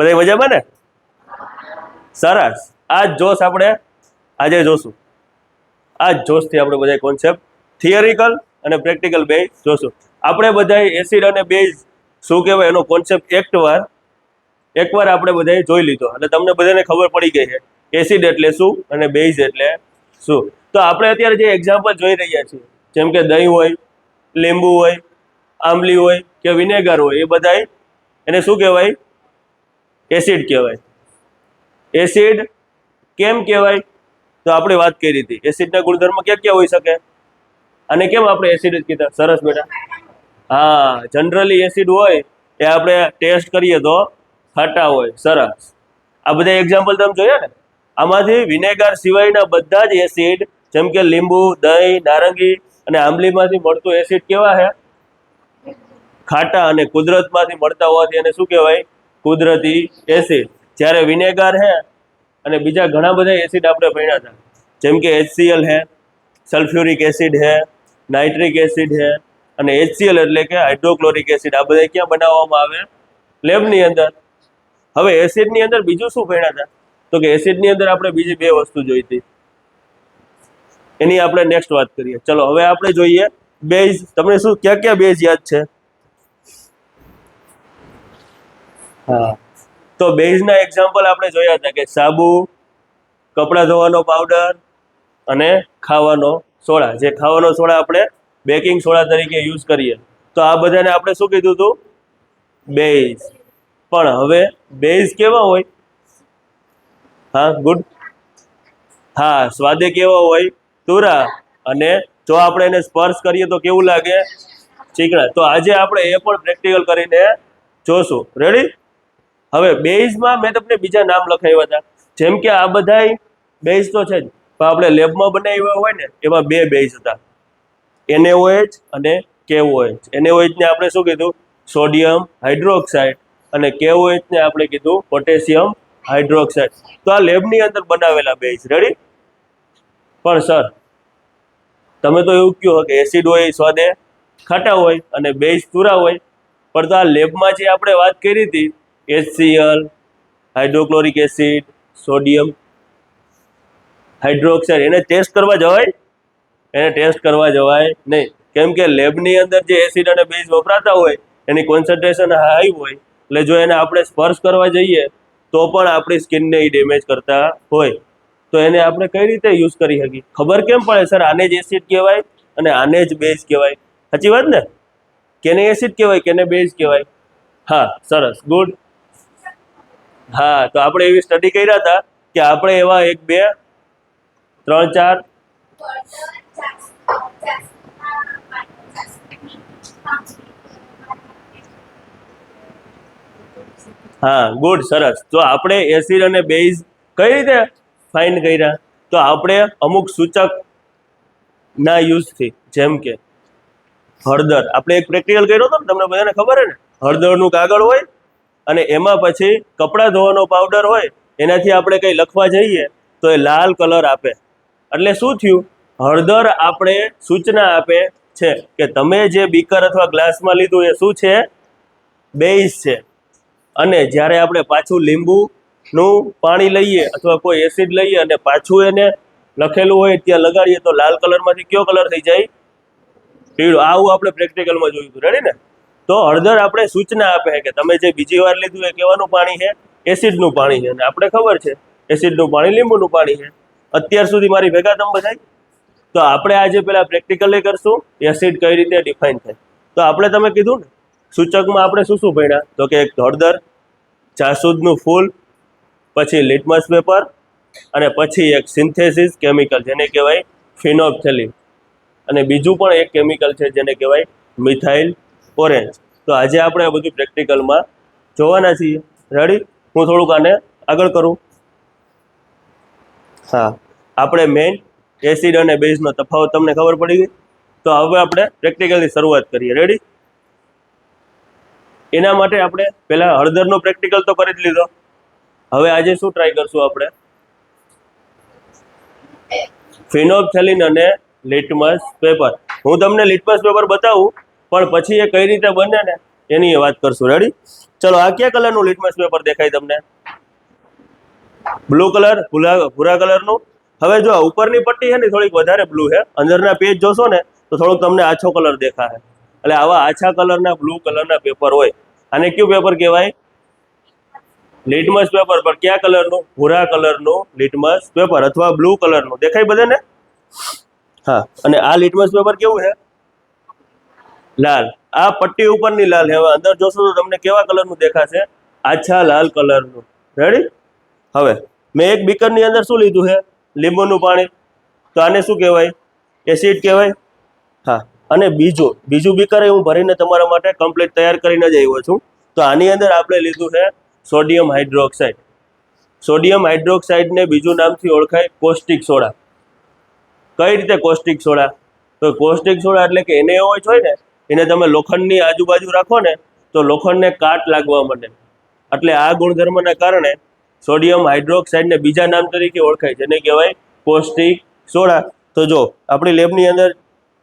બધા મજામાં ને? સરસ. આ જોશ આપણે આજે જોશું. આ જોશથી આપણે બધા કોન્સેપ્ટ થિયરિકલ અને પ્રેક્ટિકલ બે જોશું. આપણે બધા એસિડ અને બેઝ શું કહેવાય એનો કોન્સેપ્ટ એકવાર એકવાર આપણે બધાએ જોઈ લીધો. અને તમને બધાને ખબર પડી ગઈ છે. એસિડ એટલે શું અને બેઝ એટલે શું? તો આપણે અત્યારે જે એક્ઝામ્પલ જોઈ રહ્યા છીએ, જેમ કે દહીં હોય, લીંબુ હોય, આંબલી હોય કે વિનેગર હોય, એ બધાય એને શું કહેવાય? એસિડ કહેવાય. એસિડ કેમ કહેવાય? તો આપણે વાત કરી હતી. એસિડના ગુણધર્મ ક્યાં ક્યાં હોઈ શકે? અને કેમ આપણે એસિડ જ કીધા? સરસ બેટા. હા જનરલી એસિડ હોય એ આપણે ટેસ્ટ કરીએ તો ખાટા હોય. સરસ. આ બધા એક્ઝામ્પલ તમે જોયા ને? આમાંથી વિનેગર સિવાયના બધા જ એસિડ, જેમ કે લીંબુ, દહીં, નારંગી અને આંબલીમાંથી મળતું એસિડ કેવા છે? ખાટા અને કુદરતમાંથી મળતા હોવાથી એને શું કહેવાય? કુદરતી એસિડ જ્યારે વિનેગર છે અને બીજા ઘણા બધા એસિડ આપણે ભણ્યા હતા. જેમ કે એચસીએલ હે સલ્ફ્યુરિક એસિડ હે નાઇટ્રિક એસિડ હે અને એચસીએલ એટલે કે હાઇડ્રોક્લોરિક એસિડ આ બધા ક્યાં બનાવવામાં આવે? લેબની અંદર. હવે એસિડની અંદર બીજું શું ભણ્યા હતા? તો કે એસિડની અંદર આપણે બીજી બે વસ્તુ જોઈ હતી. એની આપણે નેક્સ્ટ વાત કરીએ. ચલો, હવે આપણે જોઈએ બેઝ તમને શું ક્યાં ક્યાં બેઝ યાદ છે? હા. તો બેઝના એક્ઝામ્પલ આપણે જોયા હતા કે સાબુ, કપડાં ધોવાનો પાવડર અને ખાવાનો સોડા. જે ખાવાનો સોડા આપણે બેકિંગ સોડા તરીકે યુઝ કરીએ. તો આ બધાને આપણે શું કીધું હતું? બેઝ પણ હવે બેઝ કેવા હોય? હા ગુડ હા, સ્વાદે કેવા હોય? તુરા. અને જો આપણે એને સ્પર્શ કરીએ તો કેવું લાગે? ચીકણા. તો આજે આપણે એ પણ પ્રેક્ટિકલ કરીને જોશું. રેડી હવે બેઝમાં મેં તમને બીજા નામ લખાવ્યા હતા. જેમ કે આ બધાય બેઝ તો છે જ, પણ આપણે લેબમાં બનાવ્યા હોય ને, એમાં બે બેઝ હતા. એનએઓએચ અને કેઓએચ એનએઓએચને આપણે શું કીધું? Sodium hydroxide. અને કેઓએચને આપણે કીધું પોટેશિયમ હાઇડ્રોક્સાઇડ. તો આ લેબની અંદર બનાવેલા બેઝ. રેડી પણ સર, તમે તો એવું કહ્યું કે એસિડ હોય, સ્વાદે ખાટા હોય અને બેઝ તુરા હોય, પણ તો આ લેબમાં જે આપણે વાત કરી હતી HCl hydrochloric acid sodium hydroxide એને ટેસ્ટ કરવા જવાય? એને ટેસ્ટ કરવા જવાય નહીં. કેમ કે લેબની અંદર જે એસિડ અને બેઝ વપરાતા હોય, એની કોન્સન્ટ્રેશન હાઈ હોય, એટલે જો એને આપણે સ્પર્શ કરવા જઈએ, તો પણ આપણી સ્કિનને એ ડેમેજ કરતા હોય. તો એને આપણે કઈ રીતે યુઝ કરી શકીએ? ખબર કેમ પડે સર આને જ એસિડ કહેવાય અને આને જ બેઝ કહેવાય. સાચી વાત ને? કેને એસિડ કહેવાય, કેને બેઝ કહેવાય? હા, સરસ. ગુડ હા, તો આપણે એવી સ્ટડી કર્યા હતા કે આપણે એવા એક, બે, ત્રણ, ચાર હા ગુડ સરસ. તો આપણે એસિડ અને બેઝ કઈ રીતે ફાઇન કર્યા? તો આપણે અમુક સૂચક ના યુઝથી જેમ કે હળદર. આપણે એક પ્રેક્ટિકલ કર્યો હતો ને, તમને બધાને ખબર હે ને? હળદરનું કાગળ હોય અને એમાં પછી કપડાં ધોવાનો પાવડર હોય, એનાથી આપણે કંઈ લખવા જઈએ, તો એ લાલ કલર આપે. એટલે શું થયું? હળદર આપણે સૂચના આપે છે કે તમે જે બીકર અથવા ગ્લાસમાં લીધું એ શું છે? બેઝ છે. અને જ્યારે આપણે પાછું લીંબુનું પાણી લઈએ અથવા કોઈ એસિડ લઈએ અને પાછું એને લખેલું હોય, ત્યાં લગાડીએ તો લાલ કલરમાંથી કયો કલર થઈ જાય? પીળો. આવું આપણે પ્રેક્ટિકલમાં જોયું હતું. રેડી ને? તો હળદર આપણે સૂચના આપે કે તમે જે બીજી વાર લીધું એ કેવાનું પાણી છે? એસિડનું પાણી છે. અને આપણે ખબર છે, એસિડનું પાણી લીંબુનું પાણી છે. અત્યાર સુધી મારી ભેગા તમે બધા તો આપણે આજે પેલા પ્રેક્ટિકલી કરશું એસિડ કઈ રીતે ડિફાઇન થાય. તો આપણે તમે કીધું ને, સૂચકમાં આપણે શું શું ભણ્યા? તો કે એક હળદર, જાસૂદનું ફૂલ, પછી લિટમસ પેપર, અને પછી એક સિન્થેસિસ કેમિકલ, જેને કહેવાય ફિનોપ્થેલિન. અને બીજું પણ એક કેમિકલ છે, જેને કહેવાય મિથાઇલ. ઓરેન્જ તો આજે આપણે આ બધું પ્રેક્ટિકલમાં જોવાના છીએ. રેડી હું થોડુંક આને આગળ કરું. હા. આપણે મેઇન એસિડ અને બેઝનો તફાવત તમને ખબર પડી ગઈ? તો હવે આપણે પ્રેક્ટિકલની શરૂઆત કરીએ. રેડી એના માટે આપણે પહેલાં હળદરનો પ્રેક્ટિકલ તો કરી જ લીધો. હવે આજે શું ટ્રાય કરશું આપણે? ફિનોપ્થેલિન અને લિટમસ પેપર હું તમને લિટમસ પેપર બતાવું. પણ પછી એ કઈ રીતે બને ને, એની વાત કરશું. રેડી ચલો, આ કયા કલરનું લિટમસ પેપર દેખાય તમને? બ્લુ કલર ભૂરા ભૂરા કલરનું હવે જો આ ઉપરની પટ્ટી છે ને થોડીક વધારે બ્લુ છે. અંદરના પેજ જોશો ને, તો થોડોક તમને આછો કલર દેખાશે. એટલે આવા આછા કલરના બ્લુ કલરના પેપર હોય. આને કયું પેપર કહેવાય? લિટમસ પેપર પણ કયા કલરનું ભૂરા કલરનું લિટમસ પેપર અથવા બ્લુ કલરનું દેખાય બધાને? હા, અને આ લિટમસ પેપર કેવું છે? લાલ. આ પટ્ટી ઉપરની લાલ હવે અંદર જોશો તો તમને કેવા કલરનું દેખાશે? આછા લાલ કલરનું. રેડી હવે, મેં એક બીકરની અંદર શું લીધું છે? લીંબુનું પાણી. તો આને શું કહેવાય? એસિડ કહેવાય? હા. અને બીજું બીજું બીકર હું ભરીને તમારા માટે કમ્પ્લીટ તૈયાર કરીને જ આવ્યો છું. તો આની અંદર આપણે લીધું છે સોડિયમ હાઇડ્રોક્સાઇડ સોડિયમ હાઇડ્રોક્સાઇડને બીજું નામથી ઓળખાય કોસ્ટિક સોડા કઈ રીતે કોસ્ટિક સોડા તો કોસ્ટિક સોડા એટલે કે એને એવો જ હોય ને એને તમે લોખંડની આજુબાજુ રાખો ને, તો લોખંડને કાટ લાગવા માંડે. એટલે આ ગુણધર્મના કારણે સોડિયમ હાઇડ્રોક્સાઇડને બીજા નામ તરીકે ઓળખાય છે. એને કહેવાય કોસ્ટિક સોડા. તો જો, આપણી લેબની અંદર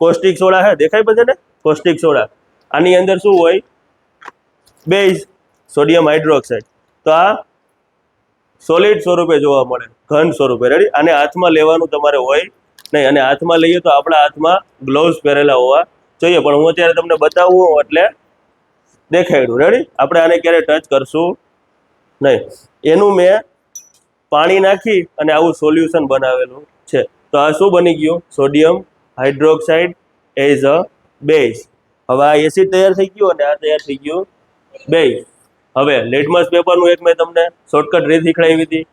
કોસ્ટિક સોડા હે, દેખાય બધાને? Caustic soda. આની અંદર શું હોય? Base sodium hydroxide. તો આ સોલિડ સ્વરૂપે જોવા મળે, ઘન સ્વરૂપે. રેડી આને હાથમાં લેવાનું તમારે હોય નહીં. અને હાથમાં લઈએ તો આપણા હાથમાં ગ્લોવ્સ પહેરેલા હોવા જોઈએ, પણ હું અત્યારે તમને બતાવું એટલે દેખાડ્યું. રેડી આપણે આને ક્યારે ટચ કરશું? નહીં. એનું મેં પાણી નાખી અને આવું સોલ્યુશન બનાવેલું છે. તો આ શું બની ગયું? Sodium hydroxide as a base હવે આ એસિડ તૈયાર થઈ ગયું અને આ તૈયાર થઈ ગયું બેઝ હવે લિટમસ પેપરનું એક મેં તમને શોર્ટકટ રીત શીખડાવી હતી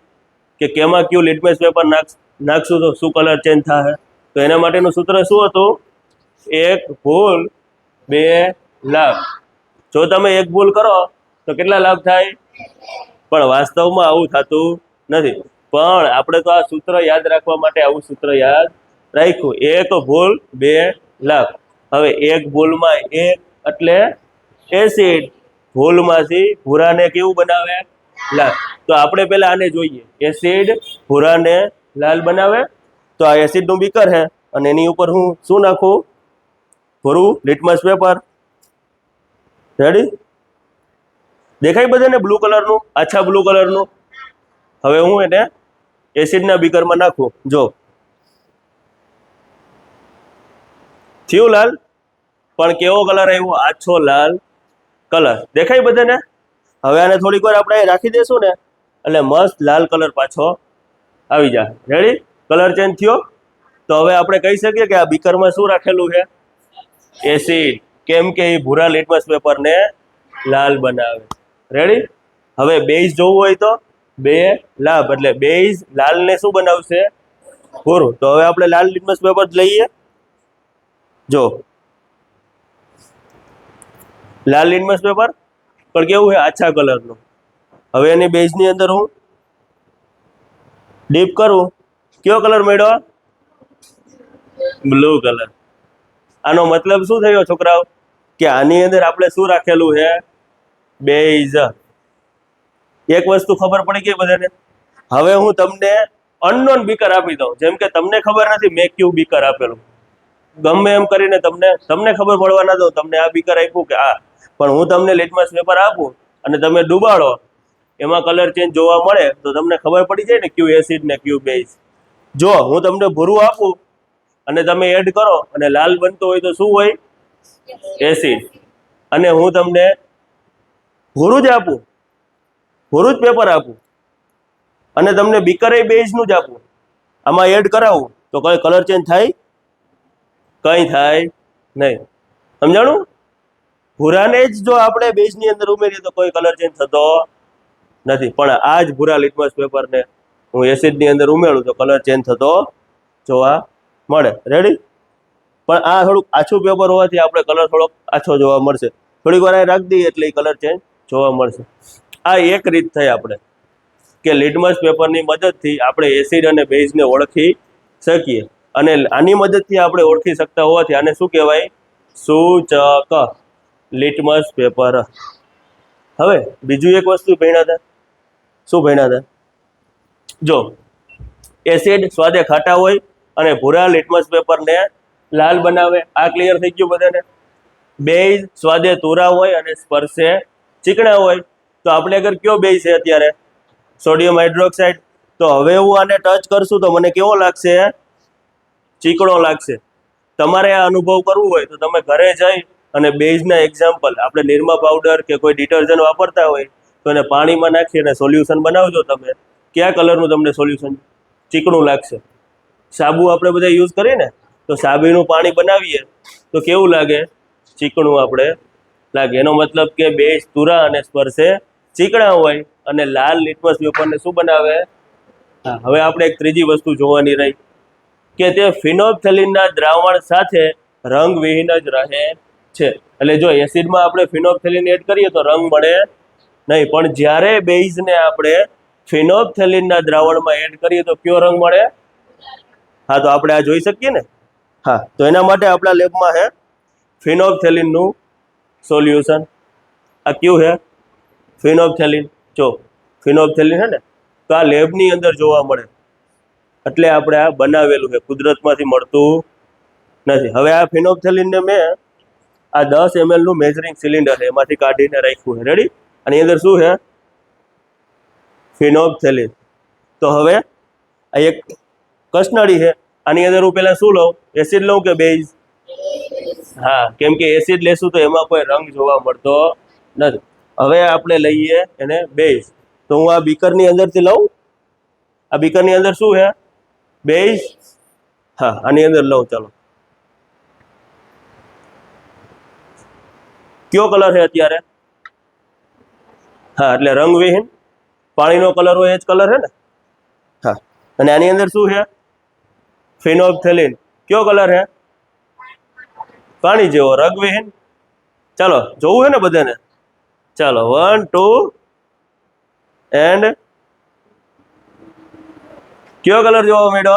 કે કેમાં કયું લિટમસ પેપર નાખ, નાખશું તો શું કલર ચેન્જ થશે તો એના માટેનું સૂત્ર શું હતું? એક ભૂલ, બે લાભ. જો તમે એક ભૂલ કરો, તો કેટલા લાભ થાય? પણ વાસ્તવમાં આવું થતું નથી. પણ આપણે તો આ સૂત્ર યાદ રાખવા માટે આવું સૂત્ર યાદ રાખ્યું. એક ભૂલ, બે લાભ. હવે એક ભૂલમાં એક એટલે એસિડ. ભૂલમાંથી ભૂરાને કેવું બનાવે? લાલ. તો આપણે પહેલા આને જોઈએ. એસિડ ભૂરાને લાલ બનાવે? તો આ એસિડનું બીકર છે અને એની ઉપર હું શું નાખું? ભૂરું લીટમસ પેપર રેડી દેખાય બધાને બ્લુ કલરનું આછા બ્લુ કલરનું હવે હું એને એસિડના બીકરમાં નાખું. જો. થયું લાલ? પણ કેવો કલર આવ્યો? આછો લાલ કલર દેખાય બધાને? હવે આને થોડીક વાર આપણે રાખી દેશું ને, એટલે મસ્ત લાલ કલર પાછો આવી જાય રેડી કલર ચેન્જ થયો? તો હવે આપણે કહી શકીએ કે આ બીકરમાં શું રાખેલું છે? એસિડ, કેમ કે એ ભૂરા લિટમસ પેપરને લાલ બનાવે. રેડી હવે બેઝ જોવું હોય તો બે લાભ, એટલે બેઝ લાલને શું બનાવશે? ભૂરું. તો હવે આપણે લાલ લિટમસ પેપર લઈએ. જો. લાલ લિટમસ પેપર પણ કેવું છે? આછા કલરનું હવે એની બેઝની અંદર હું ડીપ કરું. કયો કલર મળ્યો? બ્લુ કલર આનો મતલબ શું થયો છોકરાઓ? કે આની અંદર આપણે શું રાખેલું છે? બેઝ એક વસ્તુ ખબર પડી ગઈ બધાને? હવે હું તમને અનનોન બીકર આપી દઉં. જેમ કે તમને ખબર નથી, મેં કયું બીકર આપેલું? ગમે એમ કરીને તમને તમને ખબર પડવા ના દઉં, તમને આ બીકર આપ્યું કે આ. પણ હું તમને લિટમસ પેપર આપું અને તમે ડૂબાડો, એમાં કલર ચેન્જ જોવા મળે તો તમને ખબર પડી જાય ને ક્યુ એસિડ ને ક્યુ બેઝ જો હું તમને ભૂરું આપું અને તમે એડ કરો, અને લાલ બનતો હોય તો શું હોય? એસિડ અને હું તમને ભૂરું જ આપું. ભૂરું જ પેપર આપું. અને તમને બીકરે બેઝનું જ આપું. આમાં એડ કરાવું, તો કઈ કલર ચેન્જ થાય? કંઈ થાય નહીં. સમજાણું? ભૂરાને જ જો આપણે બેઝની અંદર ઉમેરીએ તો કોઈ કલર ચેન્જ થતો નથી. પણ આ જ ભૂરા લિટમસ પેપરને હું એસિડની અંદર ઉમેરું તો કલર ચેન્જ થતો. જોવા મળે. રેડી પણ આ થોડુંક આછું પેપર હોવાથી આપણે કલર થોડોક આછો જોવા મળશે. થોડીક વાર રાખી દઈએ એટલે કલર ચેન્જ જોવા મળશે. આ એક રીત થઈ આપણે. કે લીડમસ પેપરની મદદથી આપણે એસિડ અને બેઝને ઓળખી શકીએ. અને આની મદદથી આપણે ઓળખી શકતા હોવાથી આને શું કહેવાય? સૂચક લીટમસ પેપર હવે બીજું એક વસ્તુ ભણ્યા હતા. શું ભણ્યા હતા? જો એસિડ સ્વાદે ખાટા હોય અને ભૂરા લિટમસ પેપરને લાલ બનાવે. આ ક્લિયર થઈ ગયું બધાને? બે સ્વાદે તુરા હોય અને સ્પર્શે ચીકણા હોય. તો આપણે આગળ કયો બે છે અત્યારે? સોડિયમ હાઇડ્રોક્સાઇડ તો હવે હું આને ટચ કરશું તો મને કેવો લાગશે? ચીકણો લાગશે. તમારે આ અનુભવ કરવો હોય તો તમે ઘરે જઈ અને બેઝના એક્ઝામ્પલ આપણે નિરમા પાવડર કે કોઈ ડિટર્જન્ટ વાપરતા હોય, તો એને પાણીમાં નાખી અને સોલ્યુશન બનાવજો તમે. કયા કલરનું તમને સોલ્યુશન ચીકણું લાગશે? સાબુ આપણે બધા યુઝ કરીએ ને તો સાબીનું પાણી બનાવીએ તો કેવું લાગે? ચીકણું આપણે લાગે. એનો મતલબ કે બેઝ તુરા અને સ્પર્શે ચીકણા હોય અને લાલ લિટમસ પેપરને શું બનાવે? હવે આપણે એક ત્રીજી વસ્તુ જોવાની રહી કે તે ફિનોપ્થેલિનના દ્રાવણ સાથે રંગવિહીન જ રહે છે. એટલે જો એસિડમાં આપણે ફિનોપ્થેલિન એડ કરીએ તો રંગ મળે નહીં. પણ જ્યારે બેઝને આપણે ફિનોપ્થેલિનના દ્રાવણમાં એડ કરીએ તો કયો રંગ મળે? હા તો આપણે આ જોઈ શકીએ ને? હા. તો એના માટે આપણા લેબમાં હે ફિનોપથેલિનનું સોલ્યુશન. આ કયું હે? ફિનોપથેલિન. જો ફિનોપથેલિન હે ને તો આ લેબની અંદર જોવા મળે. એટલે આપણે આ બનાવેલું છે કુદરતમાંથી મળતું નથી. હવે આ ફિનોપથેલિનને મેં આ દસ એમએલનું મેજરિંગ સિલિન્ડર છે એમાંથી કાઢીને રાખ્યું છે રેડી આની અંદર શું છે ફિનોપથેલિન. તો હવે આ એક કસનળી છે. આની અંદર હું પહેલાં શું લઉં? એસિડ લઉં કે બેઝ હા, કેમ કે એસિડ લેશું તો એમાં કોઈ રંગ જોવા મળતો નથી. હવે આપણે લઈએ એને બેઝ તો હું આ બીકરની અંદરથી લઉં. આ બીકરની અંદર શું છે? બેઝ હા, આની અંદર લઉં, ચાલો. કયો કલર છે અત્યારે? હા, એટલે રંગવિહીન. પાણીનો કલર હોય એ જ કલર છે ને? હા. અને આની અંદર શું છે? ફિનોપ્થેલિન કયો કલર હે? પાણી જેવો રંગવિહીન ચાલો, જોવું છે ને બધાને? ચાલો વન ટુ એન્ડ કયો કલર જોવો મેડો?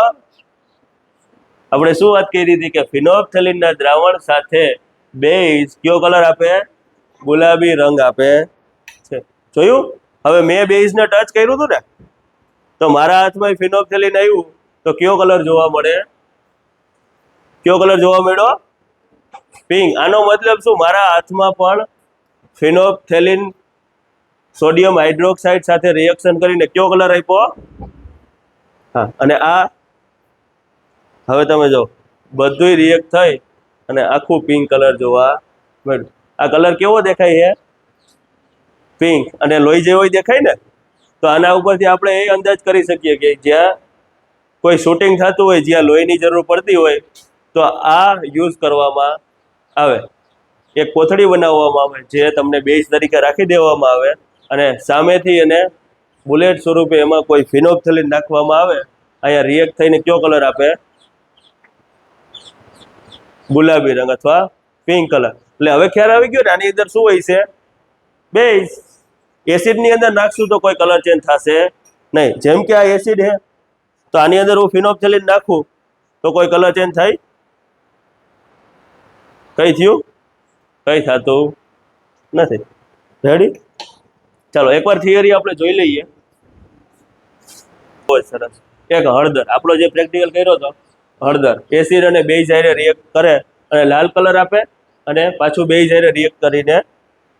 આપણે શું વાત કરી હતી કે ફિનોપ્થેલિનના દ્રાવણ સાથે બેઝ કયો કલર આપે? ગુલાબી રંગ આપે. છે. જોયું? હવે મેં બેઝને ટચ કર્યું હતું ને? તો મારા હાથમાં ફિનોપથેલિન આવ્યું. તો કયો કલર જોવા મળે? કયો કલર જોવા મળ્યો? પિંક. આનો મતલબ શું? મારા હાથમાં પણ ફિનોપ્થેલિન સોડિયમ હાઇડ્રોક્સાઇડ સાથે રિએક્શન કરીને કયો કલર આપ્યો? હા. અને આ હવે તમે જો, બધુંય રિએક્ટ થઈ અને આખું પિંક કલર જોવા મળ્યું. આ કલર કેવો દેખાય છે? પિંક. અને લોહી જેવો દેખાય ને? તો આના ઉપરથી આપણે એ અંદાજ કરી શકીએ કે જ્યાં કોઈ શૂટિંગ થતું હોય, જ્યાં લોહીની જરૂર પડતી હોય, તો આ યુઝ કરવામાં આવે. એક કોથળી બનાવવામાં આવે, જે તમને બેઝ તરીકે રાખી દેવામાં આવે અને સામેથી એને બુલેટ સ્વરૂપે એમાં કોઈ ફિનોપ્થેલિન નાખવામાં આવે. અહીંયા રિએક્ટ થઈને કયો કલર આપે? ગુલાબી રંગ અથવા પિંક કલર એટલે હવે ખ્યાલ આવી ગયો ને, આની અંદર શું હોય છે? બેઝ એસિડની અંદર નાખશું તો કોઈ કલર ચેન્જ થશે નહીં. જેમ કે આ એસિડ છે તો આની અંદર હું ફિનોપ્થેલિન નાખું, તો કોઈ કલર ચેન્જ થાય? કઈ થયું? કઈ થતું નથી. રેડી ચાલો, એકવાર થિયરી આપણે જોઈ લઈએ. બહુ સરસ. એક હળદર. આપણો જે પ્રેક્ટિકલ કર્યો હતો, હળદર. એસિડ અને બે હારે રિએક્ટ કરે અને લાલ કલર આપે અને પાછું બે હારે રિએક્ટ કરીને,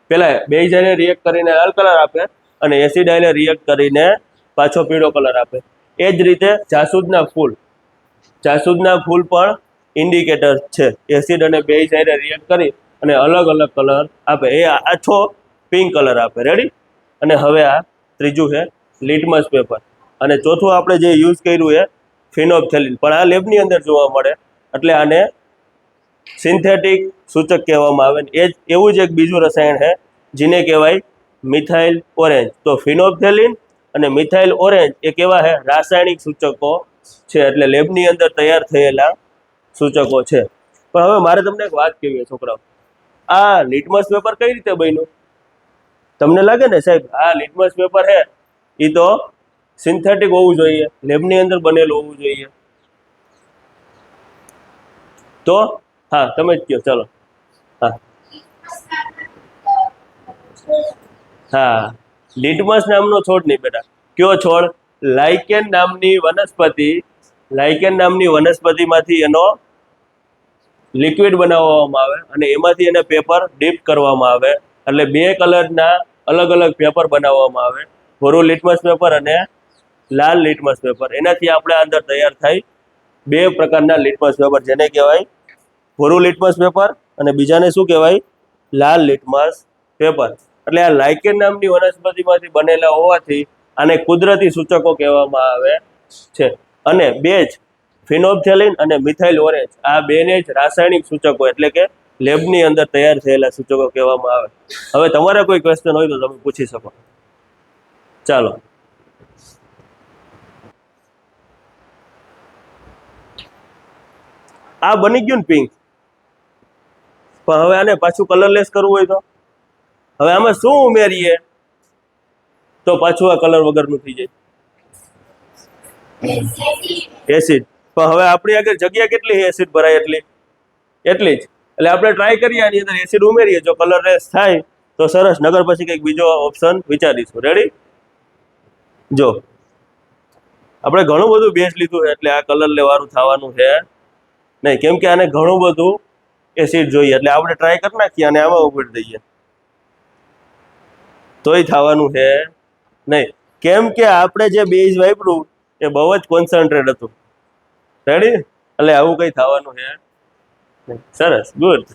પેલા બે હારે રિએક્ટ કરીને લાલ કલર આપે અને એસિડ આઈને રિએક્ટ કરીને પાછો પીળો કલર આપે. એ જ રીતે જાસૂદના ફૂલ. જાસૂદના ફૂલ પણ ઇન્ડિકેટર છે. એસિડ અને બે સાઈડે રિએક્ટ કરી અને અલગ અલગ કલર આપે. એ આછો પિંક કલર આપે. રેડી અને હવે આ ત્રીજું છે લિટમસ પેપર અને ચોથું આપણે જે યુઝ કર્યું એ ફિનોપ્થેલિન પણ આ લેબની અંદર જોવા મળે. એટલે આને સિન્થેટિક સૂચક કહેવામાં આવે એ જ, એવું જ એક બીજું રસાયણ છે, જેને કહેવાય મિથાઇલ ઓરેન્જ તો ફિનોપ્થેલિન અને મિથાઇલ ઓરેન્જ એ કેવા છે રાસાયણિક સૂચકો છે એટલે લેબની અંદર તૈયાર થયેલા સૂચકો છે. પણ હવે મારે તમને એક વાત કહેવી છોકરાઓ. આ લિટમસ પેપર કઈ રીતે બન્યું? તમને લાગે ને સાહેબ, આ લિટમસ પેપર છે એ તો સિન્થેટિક હોવું જોઈએ, લેબની અંદર બનેલું હોવું જોઈએ. તો, હા, તમે જ કહો, ચલો. હા. હા. લિટમસ નામનો છોડ નહીં બેટા. કયો છોડ? લાઇકેન નામની વનસ્પતિ લાઇકેન નામની વનસ્પતિમાંથી એનો લિક્વિડ બનાવવામાં આવે અને એમાંથી એને પેપર ડીપ કરવામાં આવે. એટલે બે કલરના અલગ અલગ પેપર બનાવવામાં આવે. ભૂરું લિટમસ પેપર અને લાલ લિટમસ પેપર એનાથી આપણે અંદર તૈયાર થાય બે પ્રકારના લિટમસ પેપર જેને કહેવાય ભૂરું લિટમસ પેપર અને બીજાને શું કહેવાય? લાલ લિટમસ પેપર એટલે આ લાઇકેન નામની વનસ્પતિમાંથી બનેલા હોવાથી આને કુદરતી સૂચકો કહેવામાં આવે છે. અને બે જ ફિનોપ્થેલિન અને મિથાઇલ ઓરેન્જ આ બેને જ રાસાયણિક સૂચકો એટલે કે લેબની અંદર તૈયાર થયેલા સૂચકો કહેવામાં આવે. હવે તમારે કોઈ ક્વેશ્ચન હોય તો તમે પૂછી શકો. ચાલો. આ બની ગયું ને પિંક પણ હવે આને પાછું કલરલેસ કરવું હોય તો? હવે આમાં શું ઉમેરીએ? તો પાછું આ કલર વગરનું થઈ જાય. એસિડ પણ હવે આપણી આગળ જગ્યા કેટલી એસિડ ભરાય એટલી? એટલી જ. એટલે આપણે ટ્રાય કરીએ આની અંદર એસિડ ઉમેરીએ. જો કલર રેસ થાય, તો સરસ. નગર પછી કંઈક બીજો ઓપ્શન વિચારીશું. રેડી જો. આપણે ઘણું બધું બેસ લીધું છે, એટલે આ કલર લેવાનું થવાનું છે. નહીં, કેમ કે આને ઘણું બધું એસિડ જોઈએ. એટલે આપણે ટ્રાય કરી નાખીએ અને આમાં ઉમેરી દઈએ. તોય થવાનું છે નહીં. કેમ કે આપણે જે બેઝ વાપર્યું, એ બહુ જ કોન્સન્ટ્રેટ હતું. રેડી એટલે આવું કંઈ થવાનું છે સરસ ગુડ